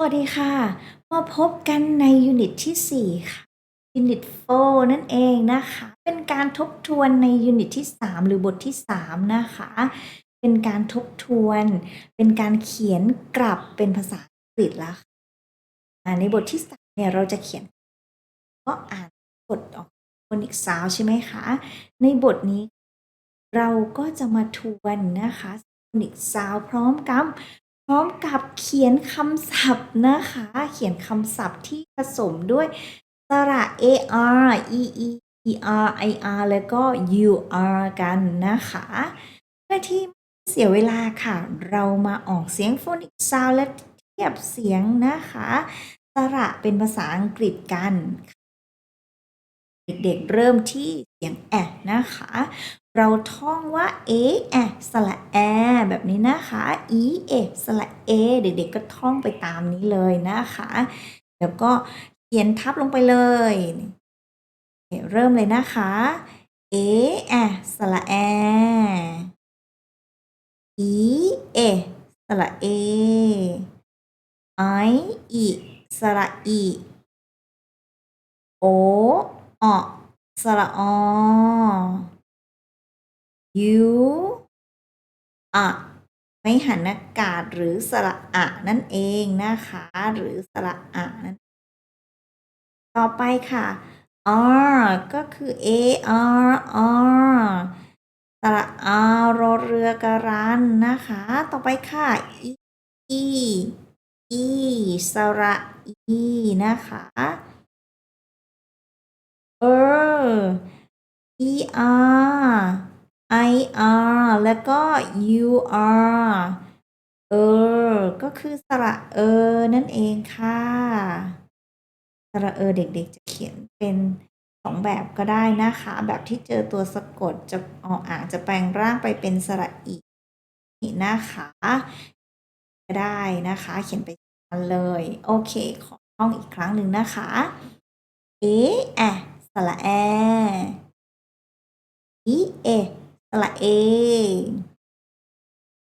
สวัสดีค่ะ มาพบกันในยูนิตที่ 4 ค่ะ ยูนิต4นั่นเองนะคะ เป็นการทบทวนในยูนิตที่ 3 หรือบทที่ 3 นะคะ เป็นการทบทวน เป็นการเขียนกลับเป็นภาษาอังกฤษแล้วค่ะในบทที่ 3 เนี่ยเราจะเขียน ก็อ่านบทออกฟนิกซาวใช่ไหมคะ ในบทนี้ เราก็จะมาทวนนะคะฟนิกซาวพร้อมกับ พร้อมกับเขียนคำศัพท์นะคะ เขียนคำศัพท์ที่ผสมด้วยสระ ar e e er i r แล้วก็ ur กันนะคะ เพื่อที่ไม่เสียเวลาค่ะ เรามาออกเสียงโฟนิกซาวและเทียบเสียงนะคะสระเป็นภาษาอังกฤษกัน เด็กๆเริ่มที่เสียงแอะนะคะ เราท่องว่าเอแอะสระแอแบบนี้นะคะอีเอสระเอเด็กๆก็ท่องไปตามนี้เลยนะคะ แล้วก็เขียนทับลงไปเลยเริ่มเลยนะคะเอแอะสระแออีเอสระเอไออีสระอีโอออสระอ ยูอะไม่หันอากาศหรือสระอะนั่นเองนะคะ หรือสระอะนั่นต่อไปค่ะ r ก็คือ a r r สระ r รอเรือการันนะคะ ต่อไปค่ะ e e e สระ e นะคะเออ er ir แล้วก็ you are เออ ก็คือสระเออ นั่นเองค่ะ สระเออเด็กๆจะเขียนเป็นสองแบบก็ได้นะคะ แบบที่เจอตัวสะกดจะอออ่างจะแปลงร่างไปเป็นสระอีนี่นะคะ ก็ได้นะคะ เขียนไปกันเลย โอเค ขอท่องอีกครั้งหนึ่งนะคะ เอแอสระแออีเอ สระเอ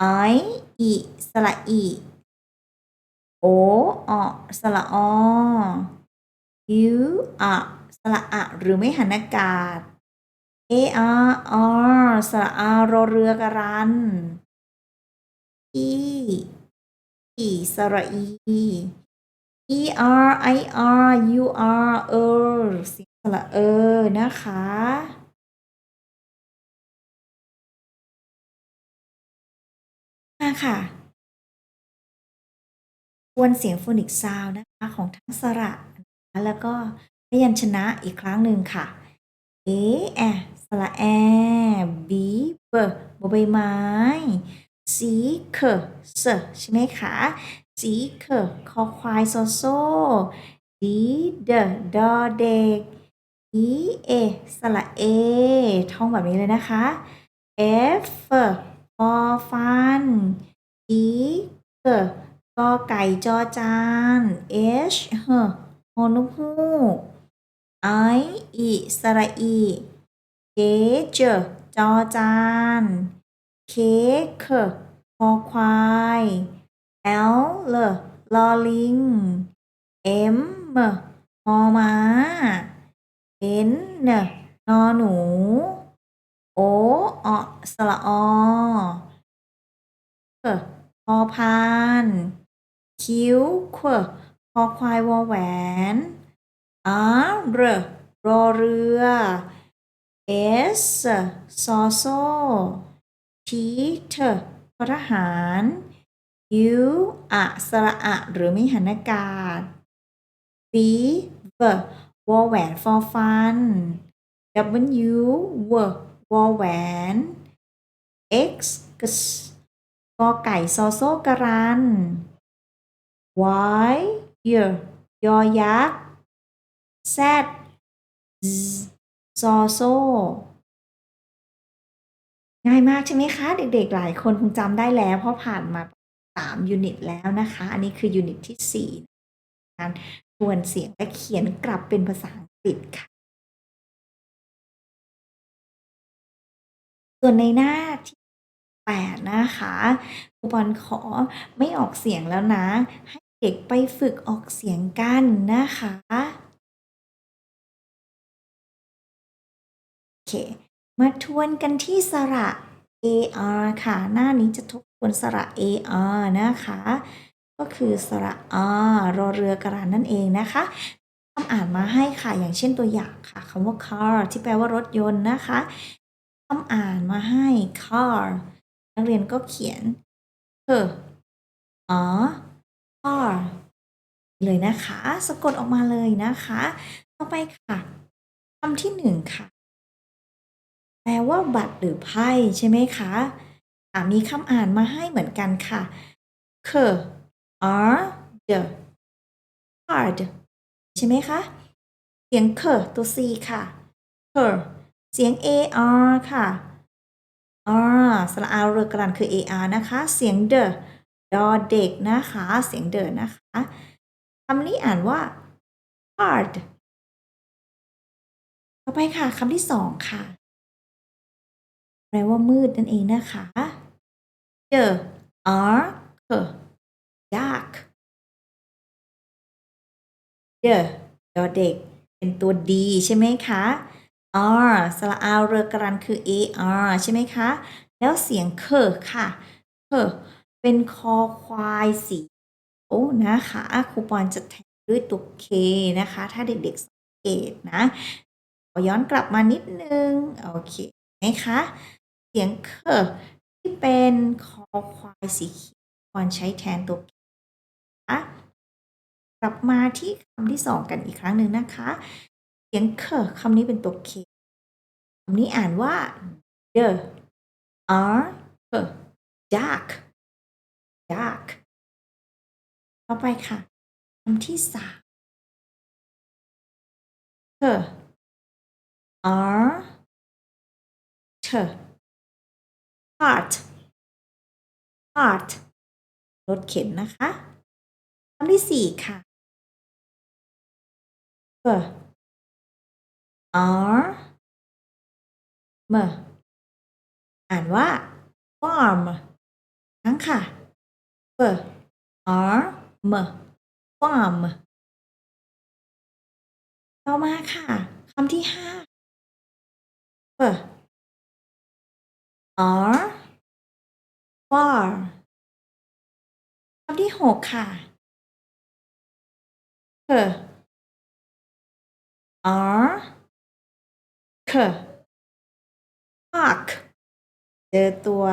ไออีสระอีโอออสระอยูอะสระอะหรือไม่หันอากาศเออาร์สระอารอเรือกรันอีอีสระอี E R I R U R เออเสียงสระเออนะคะาค่ะทวนเสียงโฟนิกซาวนะคะของทั้งสระนะคะแล้วก็พยัญชนะอีกครั้งหนึ่งค่ะ A แอสระแอ B เบอใบไม้ C เคเสใช่ไหมคะ C เคคอควายโซโซ D เดดอเด็ก E A สระเอท่องแบบนี้เลยนะคะ F ฟอฟัน E เกกอไก่จอจาน H เฮฮอนุฮูก I อีสระอี J เจจอจาน K เคคอควาย L เลลอลิง M มมอม้า N เนนอหนู โออสระอเพอพาน คิ้วขวคอควายวอแหวน R รรอเรือ S ซอโซ T เธอทหาร U อะสระอะ หรือไม่หันอากาศ V เววอแหวนฟอฟัน W ว วอแหวน X กสกอไก่ซอโซกรัน Y เยยอยักษ์ Z ซอโซ ง่ายมากใช่ไหมคะ เด็กๆ หลายคนคงจำได้แล้ว เพราะผ่านมา3ยูนิตแล้วนะคะ อันนี้คือยูนิตที่4การทวนเสียงและเขียนกลับเป็นภาษาอังกฤษค่ะ ส่วนในหน้าที่ 8 นะคะครูบอลขอไม่ออกเสียงแล้วนะ ให้เด็กไปฝึกออกเสียงกันนะคะ โอเค มาทวนกันที่สระ AR ค่ะ หน้านี้จะทบทวนสระ AR นะคะ ก็คือสระ R รอเรือกระดานนั่นเองนะคะคำอ่านมาให้ค่ะ อย่างเช่นตัวอย่างค่ะคำว่า car ที่แปลว่ารถยนต์นะคะ คำอ่านมาให้ car นักเรียนก็เขียนเอออ๋อ car เลยนะคะ สะกดออกมาเลยนะคะ ต่อไปค่ะคำที่หนึ่งค่ะ แปลว่าบัตรหรือไพ่ใช่ไหมคะะมีคำอ่านมาให้เหมือนกันค่ะ k r d card ใช่ไหมคะ เสียง k ตัว c ค่ะ k เสียง ar ค่ะ r สระอาเรือกรันคือ ar นะคะ เสียง d ดอเด็กนะคะ เสียง d นะคะคำนี้อ่านว่า card ต่อไปค่ะคำที่สองค่ะ แปลว่ามืดนั่นเองนะคะ the ark dark the ดอเด็ก เป็นตัว d ใช่ไหมคะ r สระอาเรือกรันคือ ar ใช่ไหมคะ แล้วเสียงเคค่ะเคเป็นคอควายสีโอ้นะคะครูปอนจะแทนด้วยตัว k นะคะ ถ้าเด็กๆสังเกตนะขอย้อนกลับมานิดนึง โอเคไหมคะ เสียงเคที่เป็นคอควายสีเขียวควรใช้แทนตัวคะกลับมาที่คำที่สองกันอีกครั้งหนึ่งนะคะ เสียงเคคำนี้เป็นตัวเคคำนี้อ่านว่า the r k dark dark ต่อไปค่ะคำที่สามเค r t heart heart รถเข็นนะคะคำที่สี่ค่ะ f r m อ่านว่า farm ทั้งค่ะ f r m farm ต่อมาค่ะคำที่ห้า f r far คำที่หกค่ะ k r k park เจอตัว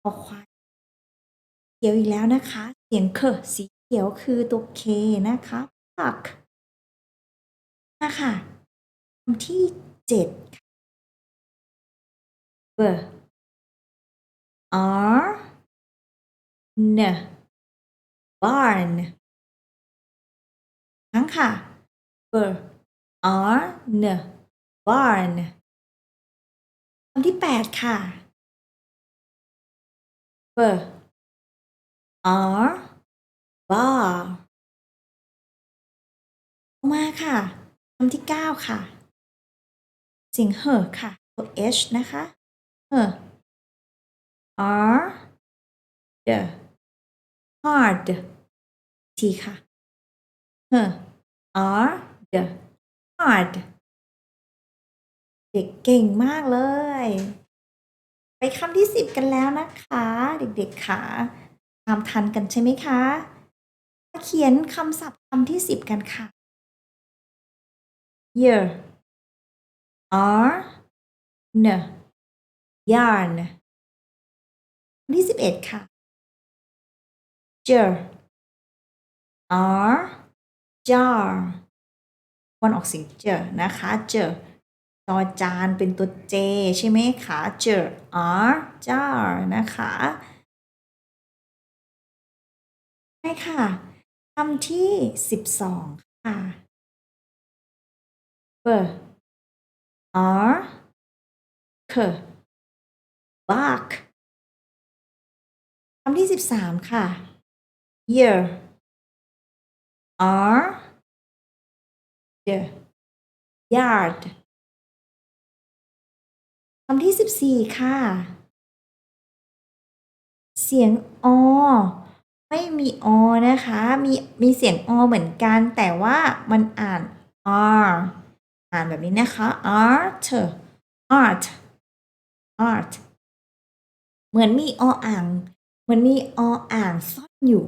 คอควายเขียวอีกแล้วนะคะ เสียงเคสีเขียวคือตัว k นะคะ park นะคะคำที่เจ็ด b r n barn ทั้งค่ะ b r n barn คำที่แปดค่ะ b r bar มาค่ะคำที่เก้าค่ะสียงเหอค่ะตัว h นะคะเหอ r d hard ทีค่ะเหอ r d hard เด็กเก่งมากเลย ไปคำที่สิบกันแล้วนะคะ เด็กๆค่ะตามทันกันใช่ไหมคะมาเขียนคำศัพท์คำที่สิบกันค่ะ year r n yarn คำที่สิบเอ็ดค่ะ jar r jar วันออกเสียงเจอนะคะเจอ จอจานเป็นตัว J ใช่ไหมคะเจอ R jar นะคะใช่ค่ะคำที่12ค่ะ B R K bark คำที่13ค่ะ year R the yard คำที่ 14 ค่ะ เสียงอ ไม่มีอนะคะ มีมีเสียงอเหมือนกัน แต่ว่ามันอ่าน r อ่านแบบนี้นะคะ art art art เหมือนมีออ่างเหมือนมีออ่างซ่อนอยู่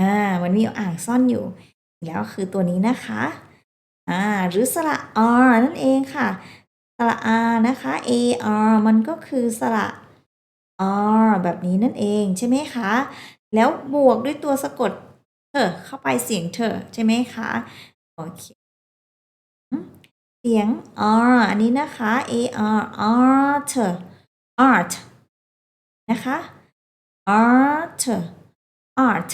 อ่าเหมันมีออ่างซ่อนอยู่ แล้วคือตัวนี้นะคะ อ่า หรือสระ r นั่นเองค่ะ สระ r นะคะ ar มันก็คือสระ r แบบนี้นั่นเองใช่ไหมคะ แล้วบวกด้วยตัวสะกดเธอเข้าไปเสียงเธอใช่ไหมคะโอเคเสียง r อันนี้นะคะ ar art art นะคะ art art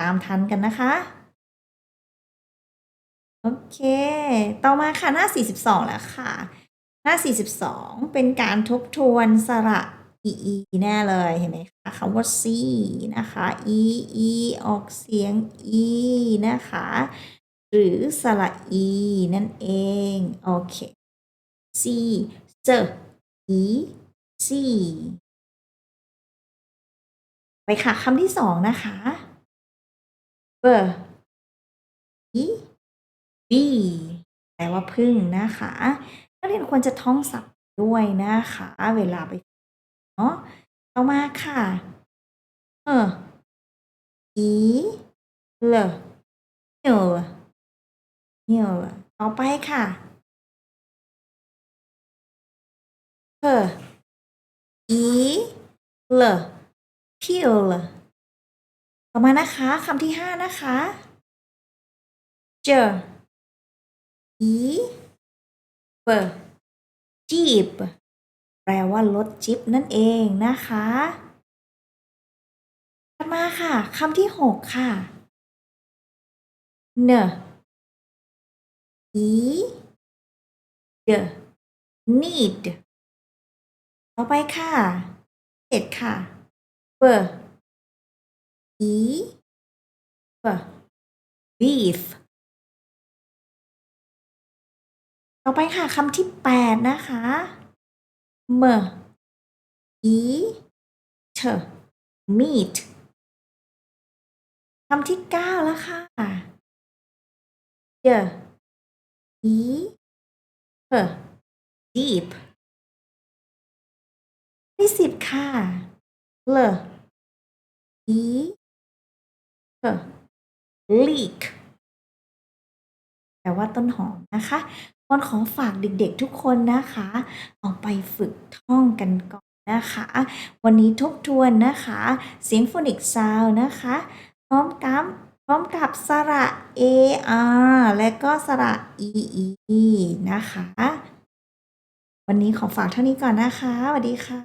ตามทันกันนะคะ โอเค ต่อมาค่ะหน้า 42 แล้วค่ะ หน้า 42 เป็นการทบทวนสระ e e แน่เลย เห็นไหมคะคำว่า c นะคะ e e ออกเสียง e นะคะ หรือสระ e นั่นเอง โอเค c c e c ไปค่ะคำที่สองนะคะ b e b แปลว่าพึ่งนะคะนักเรียนควรจะท่องศัพท์ด้วยนะคะ เวลาไปเนาะต่อมาค่ะ เออ e l hill hill ต่อไปค่ะเออ e l hill ต่อมานะคะคำที่ห้านะคะ เจอ e b jeep แปลว่ารถจิ๊บนั่นเองนะคะถัดมาค่ะคำที่หกค่ะ เน e d need ต่อไปค่ะเจ็ดค่ะ b e b beef ต่อไปค่ะคำที่แปดนะคะ m e t meat คำที่เก้าแล้วค่ะ d e p deep ที่สิบค่ะ l e k leak แปลว่าต้นหอมนะคะ คนขอฝากเด็กๆทุกคนนะคะเอาไปฝึกท่องกันก่อนนะคะ วันนี้ทบทวนนะคะ เสียงโฟนิกซาวนะคะ พร้อมกับพร้อมกับสระ AR และก็สระ EE นะคะ วันนี้ขอฝากเท่านี้ก่อนนะคะสวัสดีค่ะ